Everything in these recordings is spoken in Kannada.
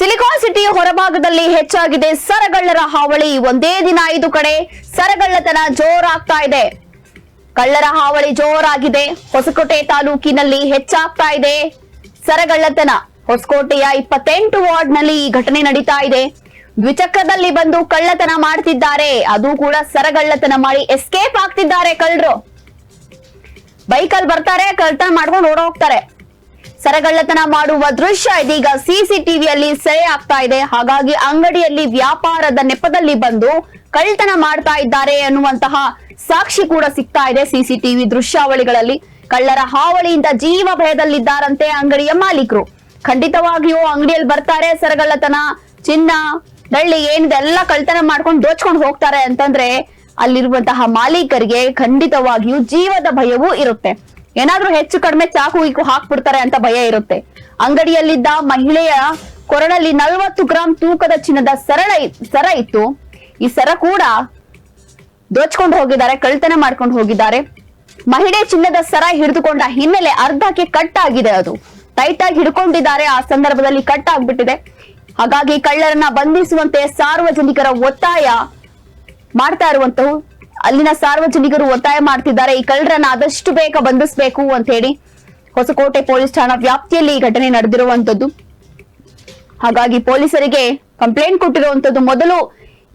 ಸಿಲಿಕಾನ್ ಸಿಟಿ ಹೊರಭಾಗದಲ್ಲಿ ಹೆಚ್ಚಾಗಿದೆ. ಸರಗಳ್ಳರ ಹಾವಳಿ ಒಂದೇ ದಿನ ಐದು ಕಡೆ. ಸರಗಳ್ಳತನ ಜೋರಾಗ್ತಾ ಇದೆ. ಕಳ್ಳರ ಹಾವಳಿ ಜೋರಾಗಿದೆ. ಹೊಸಕೋಟೆ ತಾಲೂಕಿನಲ್ಲಿ ಹೆಚ್ಚಾಗ್ತಾ ಇದೆ. ಸರಗಳ್ಳತನ. ಹೊಸಕೋಟೆಯ ಇಪ್ಪತ್ತೆಂಟು ವಾರ್ಡ್ನಲ್ಲಿ ಈ ಘಟನೆ ನಡೀತಾ ಇದೆ. ದ್ವಿಚಕ್ರದಲ್ಲಿ ಬಂದು ಕಳ್ಳತನ ಮಾಡ್ತಿದ್ದಾರೆ. ಅದು ಕೂಡ ಸರಗಳ್ಳತನ ಮಾಡಿ ಎಸ್ಕೇಪ್ ಆಗ್ತಿದ್ದಾರೆ ಕಳ್ಳರು. ಬೈಕಲ್ಲಿ ಬರ್ತಾರೆ, ಕಳ್ಳತನ ಮಾಡ್ಕೊಂಡು ಓಡೋಗ್ತಾರೆ. ಸರಗಳ್ಳತನ ಮಾಡುವ ದೃಶ್ಯ ಇದೀಗ ಸಿಸಿಟಿವಿಯಲ್ಲಿ ಸೆರೆ ಆಗ್ತಾ ಇದೆ. ಹಾಗಾಗಿ ಅಂಗಡಿಯಲ್ಲಿ ವ್ಯಾಪಾರದ ನೆಪದಲ್ಲಿ ಬಂದು ಕಳ್ಳತನ ಮಾಡ್ತಾ ಇದ್ದಾರೆ ಅನ್ನುವಂತಹ ಸಾಕ್ಷಿ ಕೂಡ ಸಿಗ್ತಾ ಇದೆ ಸಿಸಿಟಿವಿ ದೃಶ್ಯಾವಳಿಗಳಲ್ಲಿ. ಕಳ್ಳರ ಹಾವಳಿಯಿಂದ ಜೀವ ಭಯದಲ್ಲಿದ್ದಾರಂತೆ ಅಂಗಡಿಯ ಮಾಲೀಕರು. ಖಂಡಿತವಾಗಿಯೂ ಅಂಗಡಿಯಲ್ಲಿ ಬರ್ತಾರೆ ಸರಗಳ್ಳತನ, ಚಿನ್ನ ನಳ್ಳಿ ಏನಿದೆ ಎಲ್ಲ ಕಳ್ತನ ಮಾಡ್ಕೊಂಡು ದೋಚ್ಕೊಂಡು ಹೋಗ್ತಾರೆ ಅಂತಂದ್ರೆ ಅಲ್ಲಿರುವಂತಹ ಮಾಲೀಕರಿಗೆ ಖಂಡಿತವಾಗಿಯೂ ಜೀವದ ಭಯವೂ ಇರುತ್ತೆ. ಏನಾದ್ರೂ ಹೆಚ್ಚು ಕಡಿಮೆ ಚಾಕು ಈಕು ಹಾಕ್ಬಿಡ್ತಾರೆ ಅಂತ ಭಯ ಇರುತ್ತೆ. ಅಂಗಡಿಯಲ್ಲಿದ್ದ ಮಹಿಳೆಯ ಕೊರಳಲ್ಲಿ ನಲವತ್ತು ಗ್ರಾಂ ತೂಕದ ಚಿನ್ನದ ಸರಳ ಸರ ಇತ್ತು. ಈ ಸರ ಕೂಡ ದೋಚ್ಕೊಂಡು ಹೋಗಿದ್ದಾರೆ ಕಳ್ತನ ಮಾಡ್ಕೊಂಡು ಹೋಗಿದ್ದಾರೆ. ಮಹಿಳೆ ಚಿನ್ನದ ಸರ ಹಿಡಿದುಕೊಂಡ ಹಿನ್ನೆಲೆ ಅರ್ಧಕ್ಕೆ ಕಟ್ ಆಗಿದೆ ಅದು. ಟೈಟ್ ಆಗಿ ಹಿಡ್ಕೊಂಡಿದ್ದಾರೆ, ಆ ಸಂದರ್ಭದಲ್ಲಿ ಕಟ್ ಆಗ್ಬಿಟ್ಟಿದೆ ಹಾಗಾಗಿ ಕಳ್ಳರನ್ನ ಬಂಧಿಸುವಂತೆ ಸಾರ್ವಜನಿಕರ ಒತ್ತಾಯ ಮಾಡ್ತಾ ಇರುವಂತವು ಅಲ್ಲಿನ ಸಾರ್ವಜನಿಕರು ಒತ್ತಾಯ ಮಾಡ್ತಿದ್ದಾರೆ. ಈ ಕಳ್ಳರನ್ನ ಆದಷ್ಟು ಬೇಗ ಬಂಧಿಸಬೇಕು ಅಂತ ಹೇಳಿ ಹೊಸಕೋಟೆ ಪೊಲೀಸ್ ಠಾಣಾ ವ್ಯಾಪ್ತಿಯಲ್ಲಿ ಈ ಘಟನೆ ನಡೆದಿರುವಂತದ್ದು ಹಾಗಾಗಿ ಪೊಲೀಸರಿಗೆ ಕಂಪ್ಲೇಂಟ್ ಕೊಟ್ಟಿರುವಂತದ್ದು ಮೊದಲು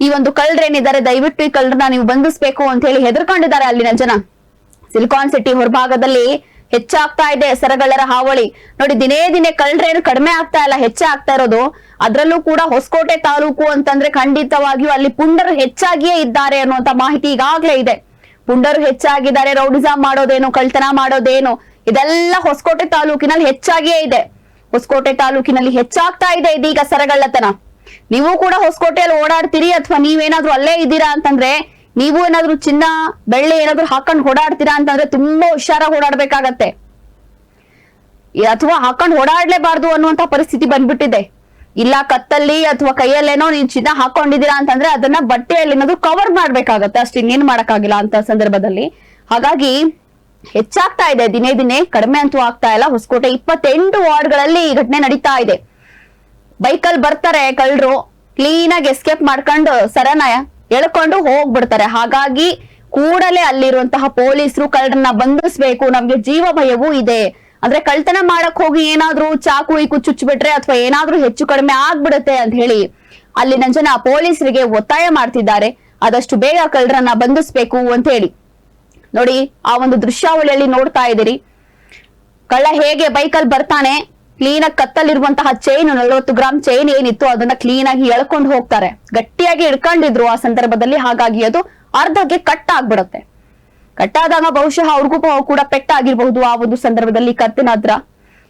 ಈ ಒಂದು ಕಳ್ಳರೇನಿದ್ದಾರೆ, ದಯವಿಟ್ಟು ಈ ಕಳ್ಳರನ್ನ ನೀವು ಬಂಧಿಸಬೇಕು ಅಂತ ಹೇಳಿ ಹೆದರ್ಕೊಂಡಿದ್ದಾರೆ ಅಲ್ಲಿನ ಜನ. ಸಿಲಿಕಾನ್ ಸಿಟಿ ಹೊರಭಾಗದಲ್ಲಿ ಹೆಚ್ಚಾಗ್ತಾ ಇದೆ ಸರಗಳ್ಳರ ಹಾವಳಿ. ನೋಡಿ, ದಿನೇ ದಿನೇ ಕಳ್ಳರೇನು ಕಡಿಮೆ ಆಗ್ತಾ ಇಲ್ಲ ಹೆಚ್ಚಾಗ್ತಾ ಇರೋದು. ಅದ್ರಲ್ಲೂ ಕೂಡ ಹೊಸಕೋಟೆ ತಾಲೂಕು ಅಂತಂದ್ರೆ ಖಂಡಿತವಾಗಿಯೂ ಅಲ್ಲಿ ಪುಂಡರು ಹೆಚ್ಚಾಗಿಯೇ ಇದ್ದಾರೆ ಅನ್ನುವಂತ ಮಾಹಿತಿ ಈಗಾಗ್ಲೇ ಇದೆ. ಪುಂಡರು ಹೆಚ್ಚಾಗಿದ್ದಾರೆ, ರೌಡಿಸಾ ಮಾಡೋದೇನು ಕಳ್ತನ ಮಾಡೋದೇನು, ಇದೆಲ್ಲ ಹೊಸಕೋಟೆ ತಾಲೂಕಿನಲ್ಲಿ ಹೆಚ್ಚಾಗಿಯೇ ಇದೆ. ಹೊಸಕೋಟೆ ತಾಲೂಕಿನಲ್ಲಿ ಹೆಚ್ಚಾಗ್ತಾ ಇದೆ ಇದೀಗ ಸರಗಳ್ಳತನ. ನೀವು ಕೂಡ ಹೊಸಕೋಟೆಯಲ್ಲಿ ಓಡಾಡ್ತೀರಿ ಅಥವಾ ನೀವೇನಾದ್ರೂ ಅಲ್ಲೇ ಇದ್ದೀರಾ ಅಂತಂದ್ರೆ ನೀವು ಏನಾದ್ರು ಚಿನ್ನ, ಬೆಳ್ಳಿ ಏನಾದ್ರು ಹಾಕೊಂಡು ಓಡಾಡ್ತೀರಾ ಅಂತಂದ್ರೆ ತುಂಬಾ ಹುಷಾರಾಗಿ ಓಡಾಡ್ಬೇಕಾಗತ್ತೆ. ಅಥವಾ ಹಾಕೊಂಡು ಓಡಾಡ್ಲೇಬಾರ್ದು ಅನ್ನುವಂತ ಪರಿಸ್ಥಿತಿ ಬಂದ್ಬಿಟ್ಟಿದೆ. ಇಲ್ಲ ಕತ್ತಲ್ಲಿ ಅಥವಾ ಕೈಯಲ್ಲೇನೋ ನೀವು ಚಿನ್ನ ಹಾಕೊಂಡಿದ್ದೀರಾ ಅಂತಂದ್ರೆ ಅದನ್ನ ಬಟ್ಟೆಯಲ್ಲಿ ಏನಾದ್ರು ಕವರ್ ಮಾಡ್ಬೇಕಾಗತ್ತೆ. ಅಷ್ಟು ಇನ್ನೇನ್ ಮಾಡಕ್ಕಾಗಿಲ್ಲ ಅಂತ ಸಂದರ್ಭದಲ್ಲಿ. ಹಾಗಾಗಿ ಹೆಚ್ಚಾಗ್ತಾ ಇದೆ, ದಿನೇ ದಿನೇ, ಕಡಿಮೆ ಅಂತೂ ಆಗ್ತಾ ಇಲ್ಲ. ಹೊಸಕೋಟೆ ಇಪ್ಪತ್ತೆಂಟು ವಾರ್ಡ್ಗಳಲ್ಲಿ ಈ ಘಟನೆ ನಡೀತಾ ಇದೆ. ಬೈಕಲ್ಲಿ ಬರ್ತಾರೆ ಕಳ್ಳರು ಕ್ಲೀನ್ ಆಗಿ ಎಸ್ಕೇಪ್ ಮಾಡ್ಕೊಂಡು ಸರನ ಎಳ್ಕೊಂಡು ಹೋಗ್ಬಿಡ್ತಾರೆ. ಹಾಗಾಗಿ ಕೂಡಲೇ ಅಲ್ಲಿರುವಂತಹ ಪೊಲೀಸರು ಕಳ್ಳರನ್ನ ಬಂಧಿಸ್ಬೇಕು. ನಮ್ಗೆ ಜೀವ ಭಯವೂ ಇದೆ. ಅಂದ್ರೆ ಕಳ್ತನ ಮಾಡಕ್ ಹೋಗಿ ಏನಾದ್ರೂ ಚಾಕು ಈಕು ಚುಚ್ಚಿಬಿಟ್ರೆ ಅಥವಾ ಏನಾದ್ರೂ ಹೆಚ್ಚು ಕಡಿಮೆ ಆಗ್ಬಿಡುತ್ತೆ ಅಂತ ಹೇಳಿ ಅಲ್ಲಿನ ಜನ ಪೊಲೀಸರಿಗೆ ಒತ್ತಾಯ ಮಾಡ್ತಿದ್ದಾರೆ. ಆದಷ್ಟು ಬೇಗ ಕಳ್ಳರನ್ನ ಬಂಧಿಸ್ಬೇಕು ಅಂತ ಹೇಳಿ. ನೋಡಿ, ಆ ಒಂದು ದೃಶ್ಯಾವಳಿಯಲ್ಲಿ ನೋಡ್ತಾ ಇದ್ದೀರಿ. ಕಳ್ಳ ಹೇಗೆ ಬೈಕಲ್ಲಿ ಬರ್ತಾನೆ ಕ್ಲೀನ್ ಆಗಿ ಕತ್ತಲ್ಲಿರುವಂತಹ ಚೈನ್ ನಲವತ್ತು ಗ್ರಾಮ್ ಚೈನ್ ಏನಿತ್ತು ಅದನ್ನ ಕ್ಲೀನ್ ಆಗಿ ಎಳ್ಕೊಂಡು ಹೋಗ್ತಾರೆ. ಗಟ್ಟಿಯಾಗಿ ಹಿಡ್ಕೊಂಡಿದ್ರು ಆ ಸಂದರ್ಭದಲ್ಲಿ ಹಾಗಾಗಿ ಅದು ಅರ್ಧಕ್ಕೆ ಕಟ್ ಆಗ್ಬಿಡುತ್ತೆ. ಕಟ್ಟಾದಾಗ ಬಹುಶಃ ಅವ್ರಿಗೂ ಕೂಡ ಪೆಟ್ಟಾಗಿರ್ಬಹುದು ಆ ಒಂದು ಸಂದರ್ಭದಲ್ಲಿ ಕತ್ತಿನ ಹತ್ರ.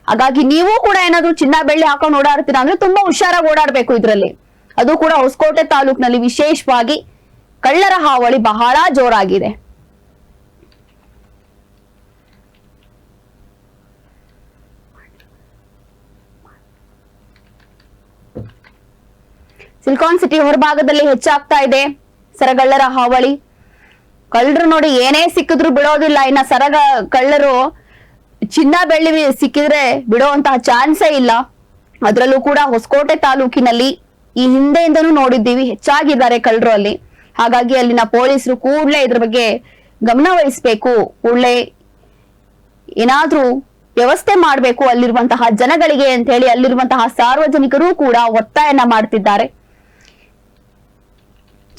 ಹಾಗಾಗಿ ನೀವು ಕೂಡ ಏನಾದ್ರು ಚಿನ್ನ ಬೆಳ್ಳಿ ಹಾಕೊಂಡು ಓಡಾಡ್ತೀರಾ ಅಂದ್ರೆ ತುಂಬಾ ಹುಷಾರಾಗಿ ಓಡಾಡ್ಬೇಕು ಇದ್ರಲ್ಲಿ. ಅದು ಕೂಡ ಹೊಸಕೋಟೆ ತಾಲೂಕಿನಲ್ಲಿ ವಿಶೇಷವಾಗಿ ಕಳ್ಳರ ಹಾವಳಿ ಬಹಳ ಜೋರಾಗಿದೆ. ಸಿಲಿಕಾನ್ ಸಿಟಿ ಹೊರಭಾಗದಲ್ಲಿ ಹೆಚ್ಚಾಗ್ತಾ ಇದೆ. ಸರಗಳ್ಳರ ಹಾವಳಿ. ಕಳ್ಳರು ನೋಡಿ ಏನೇ ಸಿಕ್ಕಿದ್ರು ಬಿಡೋದಿಲ್ಲ. ಇನ್ನ ಸರಗ, ಕಳ್ಳರು ಚಿನ್ನ ಬೆಳ್ಳಿ ಸಿಕ್ಕಿದ್ರೆ ಬಿಡುವಂತಹ ಚಾನ್ಸೇ ಇಲ್ಲ. ಅದರಲ್ಲೂ ಕೂಡ ಹೊಸಕೋಟೆ ತಾಲೂಕಿನಲ್ಲಿ ಈ ಹಿಂದೆಯಿಂದನೂ ನೋಡಿದ್ದೀವಿ, ಹೆಚ್ಚಾಗಿದ್ದಾರೆ ಕಳ್ಳರು ಅಲ್ಲಿ. ಹಾಗಾಗಿ ಅಲ್ಲಿನ ಪೊಲೀಸರು ಕೂಡಲೇ ಇದ್ರ ಬಗ್ಗೆ ಗಮನ ವಹಿಸ್ಬೇಕು. ಕೂಡಲೇ ಏನಾದ್ರೂ ವ್ಯವಸ್ಥೆ ಮಾಡಬೇಕು ಅಲ್ಲಿರುವಂತಹ ಜನಗಳಿಗೆ ಅಂತ ಹೇಳಿ ಅಲ್ಲಿರುವಂತಹ ಸಾರ್ವಜನಿಕರು ಕೂಡ ಒತ್ತಾಯನ ಮಾಡ್ತಿದ್ದಾರೆ.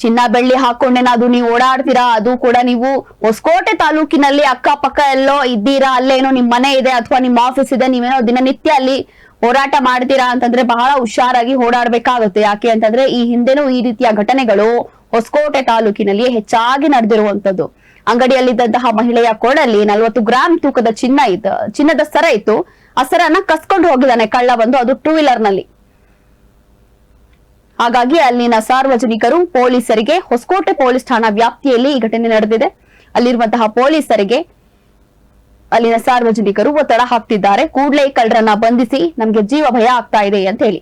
ಚಿನ್ನ ಬೆಳ್ಳಿ ಹಾಕೊಂಡೇನಾದ್ರು ನೀವು ಓಡಾಡ್ತೀರಾ? ಅದು ಕೂಡ ನೀವು ಹೊಸಕೋಟೆ ತಾಲೂಕಿನಲ್ಲಿ ಅಕ್ಕಪಕ್ಕ ಎಲ್ಲೋ ಇದ್ದೀರಾ? ಅಲ್ಲೇನೋ ನಿಮ್ ಮನೆ ಇದೆ ಅಥವಾ ನಿಮ್ ಆಫೀಸ್ ಇದೆ, ನೀವೇನೋ ದಿನನಿತ್ಯ ಅಲ್ಲಿ ಹೋರಾಟ ಮಾಡ್ತೀರಾ ಅಂತಂದ್ರೆ ಬಹಳ ಹುಷಾರಾಗಿ ಓಡಾಡ್ಬೇಕಾಗುತ್ತೆ. ಯಾಕೆ ಅಂತಂದ್ರೆ ಈ ಹಿಂದೆನೂ ಈ ರೀತಿಯ ಘಟನೆಗಳು ಹೊಸಕೋಟೆ ತಾಲೂಕಿನಲ್ಲಿ ಹೆಚ್ಚಾಗಿ ನಡೆದಿರುವಂತದ್ದು ಅಂಗಡಿಯಲ್ಲಿದ್ದಂತಹ ಮಹಿಳೆಯ ಕೊಡಲ್ಲಿ ನಲ್ವತ್ತು ಗ್ರಾಂ ತೂಕದ ಚಿನ್ನ ಇತ್ತು ಚಿನ್ನದ ಸರ ಇತ್ತು. ಆ ಸರನ ಕಸ್ಕೊಂಡು ಹೋಗಿದ್ದಾನೆ ಕಳ್ಳ ಬಂದು, ಅದು ಟೂ ವೀಲರ್ನಲ್ಲಿ. ಹಾಗಾಗಿ ಅಲ್ಲಿನ ಸಾರ್ವಜನಿಕರು ಪೊಲೀಸರಿಗೆ, ಹೊಸಕೋಟೆ ಪೊಲೀಸ್ ಠಾಣಾ ವ್ಯಾಪ್ತಿಯಲ್ಲಿ ಈ ಘಟನೆ ನಡೆದಿದೆ. ಅಲ್ಲಿರುವಂತಹ ಪೊಲೀಸರಿಗೆ ಅಲ್ಲಿನ ಸಾರ್ವಜನಿಕರು ಒತ್ತಡ ಹಾಕ್ತಿದ್ದಾರೆ. ಕೂಡಲೇ ಕಳ್ಳರನ್ನ ಬಂಧಿಸಿ ನಮ್ಗೆ ಜೀವ ಭಯ ಆಗ್ತಾ ಇದೆ ಅಂತ ಹೇಳಿ.